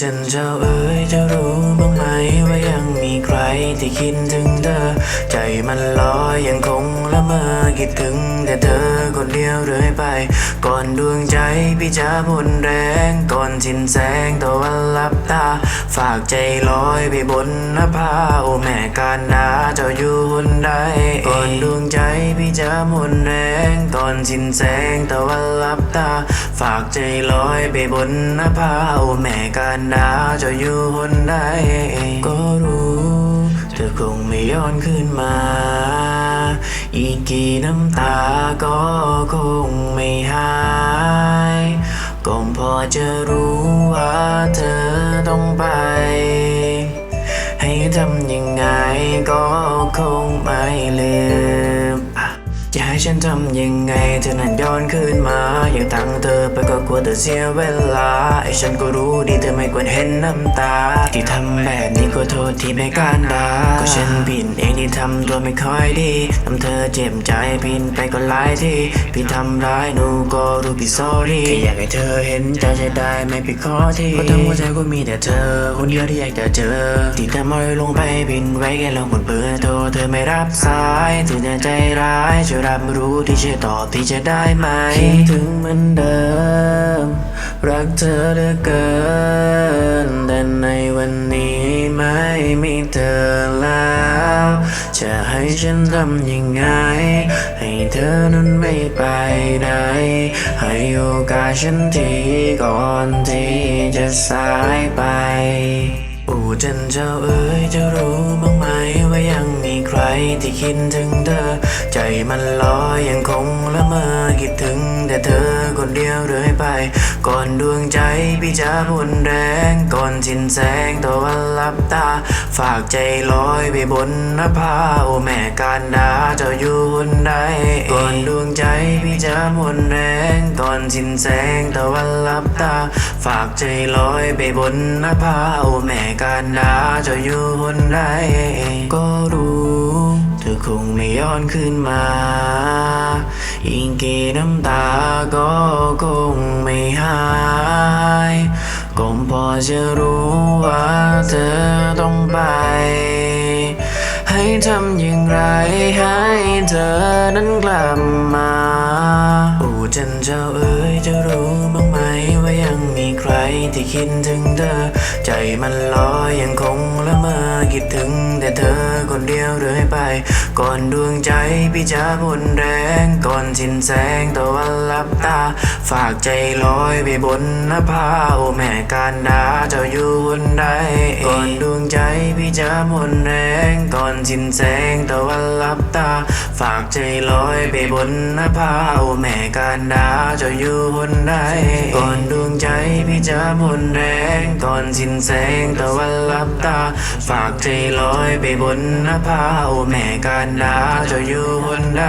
จันเจ้าเอ๋ยจะรู้บ้างไหมว่ายังมีใครที่คิดถึงเธอ ใจมันลอยยังคงละเมอคิดถึงแต่เธอคนเดียวเรื่อยไป ก่อนดวงใจพี่จะหมดแรงก่อนสิ้นแสงตะวันลับ ตา ฝากใจลอยไปบนนภาโอแม่การดาเจ้าอยู่หนใดก่อนดวงใจพี่จะหมดแรงก่อนสิ้นแสงตะวันลับตา ฝากใจลอยไปบนนภาโอแม่การดาเจ้าอยู่หนใดก็รู้เธอคงไม่ย้อนขึ้นมาอีกกี่น้ำตาก็คงไม่หาย ก็พอจะรู้ว่าเธอต้องไป ให้ทำยังไงก็คงไม่ลืมจะให้ฉันทำยังไงเธอนั้นย้อนคืนมา อยากตั้งเธอไปก็กลัวเธอเสียเวลาไอ้ฉันก็รู้ดีเธอไม่ควร เห็นน้ำตา ที่ทำแบบนี้ก็โทษที่ไม่การดาก็ฉันผิดเองที่ทำตัวไม่ค่อยดีทำเธอเจ็บใจผิดไปก็หลายทีพี่ทำร้ายหนูก็รู้พี่ sorry แค่อยากให้เธอเห็นใจจะได้ไม่พี่ขอทีเพราะทั้งหัวใจก็มีแต่เธอ คนเดียวที่อยากจะเจอ ที่ทำอะไรลงไปผิดไว้แค่ลองกดเบอร์โทรเธอไม่รับสายถึงจะใจร้ายช่วยรับรู้ที่จะตอบที่จะได้ไหมคิดถึงเหมือนเดิมรักเธอเหลือเกินแต่ในวันนี้ไม่มีเธอแล้ว จะให้ฉันทำยังไง ให้เธอนั้นไม่ไปไหน ให้โอกาสฉันทีก่อนที่จะสายไป อู่จันเจ้าเอ๋ยจะรู้บ้างไหม ใครที่คิดถึงเธอ ใจมันลอยยังคงละเมอคิดถึง แต่เธอคนเดียวเรื่อยไป ก่อนดวงใจพี่จะหมดแรงก่อนสิ้นแสงตะวันลับตา ฝากใจลอยไปบนนภาโอแม่การดาเจ้าอยู่หนใดก่อนดวงใจพี่จะหมดแรงก่อนสิ้นแสงตะวันลับตา ฝากใจลอยไปบนนภาโอแม่การดาเจ้าอยู่หนใดก็รู้ เธอคงไม่ย้อนขึ้นมาอีกกี่น้ำตาก็คงไม่หายก็พอจะรู้ว่าเธอต้องไป ให้ทำอย่างไรให้เธอนั้นกลับมาโอ้จันเจ้าเอ๋ยจะรู้ ที่คิดถึงเธอ ใจมันลอยยังคงละเมอคิดถึงแต่เธอคนเดียวเรื่อยไป ก่อนดวงใจพี่จะหมดแรงก่อนสิ้นแสงตะวันลับตา ฝากใจลอยไปบนนภาโอแม่การดาเจ้าอยู่บนใดก่อนดวงใจพี่จะหมดแรงก่อนสิ้นแสงตะวันลับ ตา ฝากใจลอยไปบนนภาโอแม่การดาจะอยู่คนใดก่อนดวงใจพี่จะบนแรงก่อนสิ้นแสงตะวันลับตา ฝากใจลอยไปบนนภาโอแม่การดาจะอยู่คนใด